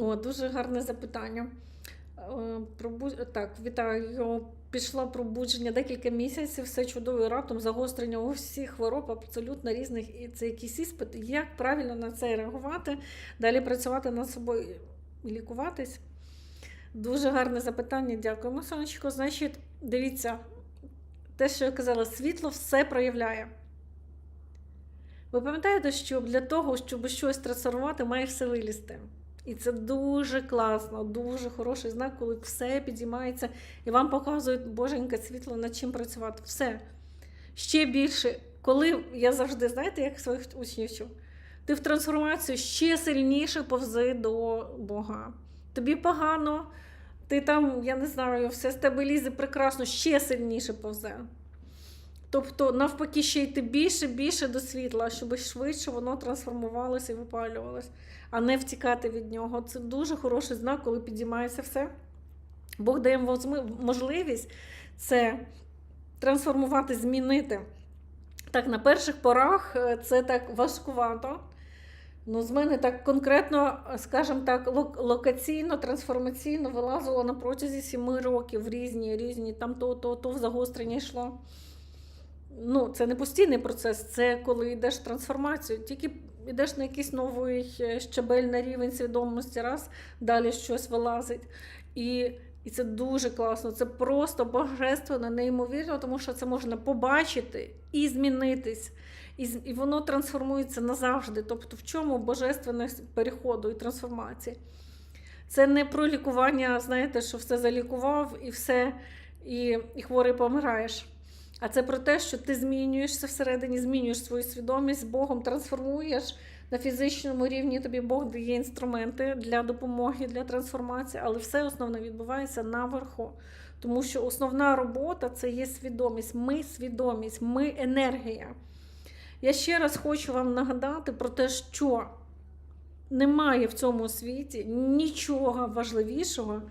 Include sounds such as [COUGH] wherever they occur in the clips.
О, дуже гарне запитання. Е, Так, вітаю. Пішло пробудження декілька місяців, все чудово, і раптом загострення усіх хвороб абсолютно різних. І це якийсь іспит. Як правильно на це реагувати, далі працювати над собою і лікуватись? Дуже гарне запитання. Дякуємо, сонечко. Значить, дивіться, те, що я казала, світло все проявляє. Ви пам'ятаєте, що для того, щоб щось трансформувати, має все вилізти. І це дуже класно, дуже хороший знак, коли все підіймається і вам показують боженьке світло, над чим працювати. Все. Ще більше, коли я завжди, знаєте, як своїх учнів вчу, ти в трансформацію ще сильніше повзи до Бога. Тобі погано, ти там, я не знаю, все з тебе лізе прекрасно, ще сильніше повзе. Тобто, навпаки, ще йти більше, більше до світла, щоб швидше воно трансформувалося і випалювалося, а не втікати від нього. Це дуже хороший знак, коли підіймається все. Бог дає можливість це трансформувати, змінити. Так, на перших порах е, це так важкувато. Ну, з мене так конкретно, скажімо так, локаційно, трансформаційно вилазило на протязі сіми років різні, різні, там то, то, то в загострення йшло. Ну, це не постійний процес, це коли йдеш в трансформацію. Тільки йдеш на якийсь новий е, щабель на рівень свідомості, раз, далі щось вилазить. І, і це дуже класно, це просто божественно, неймовірно, тому що це можна побачити і змінитись. І, і воно трансформується назавжди. Тобто, в чому божественність переходу і трансформації? Це не про лікування, знаєте, що все залікував і все, і, і хворий помираєш. А це про те, що ти змінюєшся всередині, змінюєш свою свідомість з Богом, трансформуєш на фізичному рівні. Тобі Бог дає інструменти для допомоги, для трансформації, але все основне відбувається наверху. Тому що основна робота це є свідомість. Ми свідомість, ми енергія. Я ще раз хочу вам нагадати про те, що немає в цьому світі нічого важливішого,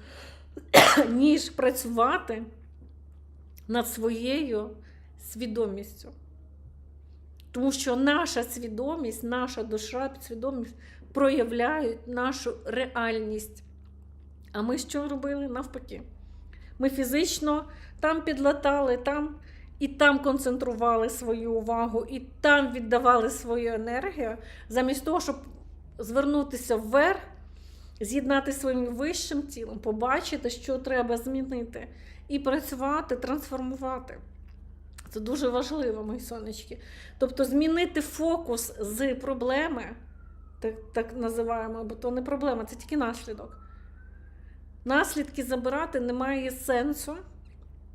[COUGHS] ніж працювати над своєю свідомістю. Тому що наша свідомість, наша душа, підсвідомість проявляють нашу реальність. А ми що робили навпаки? Ми фізично там підлатали, там і там концентрували свою увагу, і там віддавали свою енергію, замість того, щоб звернутися вверх, з'єднати своїм вищим тілом, побачити, що треба змінити, і працювати, трансформувати. Це дуже важливо, мої сонечки. Тобто змінити фокус з проблеми, так, так називаємо, бо то не проблема, це тільки наслідок. Наслідки забирати немає сенсу,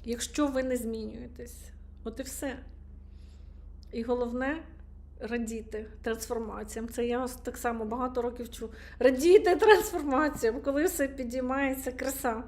якщо ви не змінюєтесь. От і все. І головне радіти трансформаціям. Це я вас так само багато років чу. Радійте трансформаціям, коли все підіймається краса.